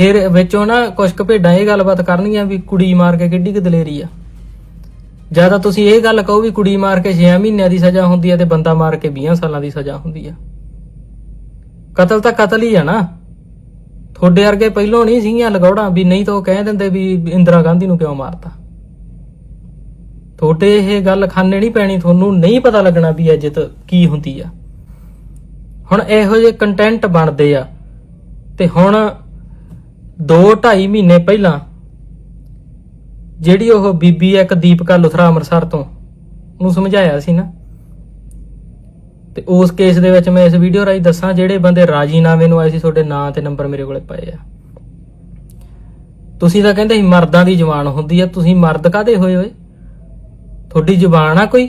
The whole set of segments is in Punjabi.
ਫਿਰ ਵਿੱਚੋਂ ਨਾ ਕੁਝ ਕੁ ਭੇਡਾਂ ਇਹ ਗੱਲਬਾਤ ਕਰਨਗੀਆਂ ਵੀ ਕੁੜੀ ਮਾਰ ਕੇ ਕਿੱਡੀ ਕੁ ਦਲੇਰੀ ਆ। ਜ਼ਿਆਦਾ ਤੁਸੀਂ ਇਹ ਗੱਲ ਕਹੋ ਵੀ ਕੁੜੀ ਮਾਰ ਕੇ 6 ਮਹੀਨਿਆਂ ਦੀ ਸਜ਼ਾ ਹੁੰਦੀ ਆ ਤੇ ਬੰਦਾ ਮਾਰ ਕੇ 20 ਸਾਲਾਂ ਦੀ ਸਜ਼ਾ ਹੁੰਦੀ ਆ। ਕਤਲ ਤਾਂ ਕਤਲ ਹੀ ਆ ਨਾ। ਤੁਹਾਡੇ ਵਰਗੇ ਪਹਿਲੋਂ ਨਹੀਂ ਸੀਗੀਆਂ ਲਗੌੜਾਂ ਵੀ ਨਹੀਂ ਤਾਂ ਉਹ ਕਹਿ ਦਿੰਦੇ ਵੀ ਇੰਦਰਾ ਗਾਂਧੀ ਨੂੰ ਕਿਉਂ ਮਾਰਤਾ। ਤੁਹਾਡੇ ਇਹ ਗੱਲ ਖਾਨੇ ਨਹੀਂ ਪੈਣੀ, ਤੁਹਾਨੂੰ ਨਹੀਂ ਪਤਾ ਲੱਗਣਾ ਵੀ ਇੱਜ਼ਤ ਕੀ ਹੁੰਦੀ ਆ। ਹੁਣ ਇਹੋ ਜਿਹੇ ਕੰਟੈਂਟ ਬਣਦੇ ਆ। ਤੇ ਹੁਣ 2.5 ਮਹੀਨੇ ਪਹਿਲਾਂ ਜਿਹੜੀ ਉਹ ਬੀਬੀ ਆ ਇੱਕ ਦੀਪਕਾ ਲੁਥਰਾ ਅੰਮ੍ਰਿਤਸਰ ਤੋਂ, ਉਹਨੂੰ ਸਮਝਾਇਆ ਸੀ ਨਾ। ਤੇ ਉਸ ਕੇਸ ਦੇ ਵਿੱਚ ਮੈਂ ਇਸ ਵੀਡੀਓ ਰਾਹੀਂ ਦੱਸਾਂ, ਜਿਹੜੇ ਬੰਦੇ ਰਾਜੀਨਾਮੇ ਨੂੰ ਆਏ ਸੀ, ਤੁਹਾਡੇ ਨਾਂ ਤੇ ਨੰਬਰ ਮੇਰੇ ਕੋਲੇ ਪਏ ਆ। ਤੁਸੀਂ ਤਾਂ ਕਹਿੰਦੇ ਸੀ ਮਰਦਾਂ ਦੀ ਜ਼ੁਬਾਨ ਹੁੰਦੀ ਆ, ਤੁਸੀਂ ਮਰਦ ਕਾਦੇ ਹੋਏ ਹੋਏ? ਤੁਹਾਡੀ ਜ਼ੁਬਾਨ ਆ ਕੋਈ?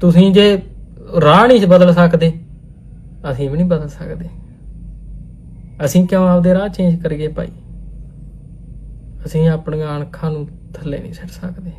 ਤੁਸੀਂ ਜੇ ਰਾਹ ਨਹੀਂ ਬਦਲ ਸਕਦੇ, ਅਸੀਂ ਵੀ ਨਹੀਂ ਬਦਲ ਸਕਦੇ। ਅਸੀਂ ਕਿਉਂ ਆਪਦੇ ਰਾਹ ਚੇਂਜ ਕਰੀਏ ਭਾਈ? ਅਸੀਂ ਆਪਣੀਆਂ ਅਣਖਾਂ ਨੂੰ ਥੱਲੇ ਨਹੀਂ ਛੱਡ ਸਕਦੇ।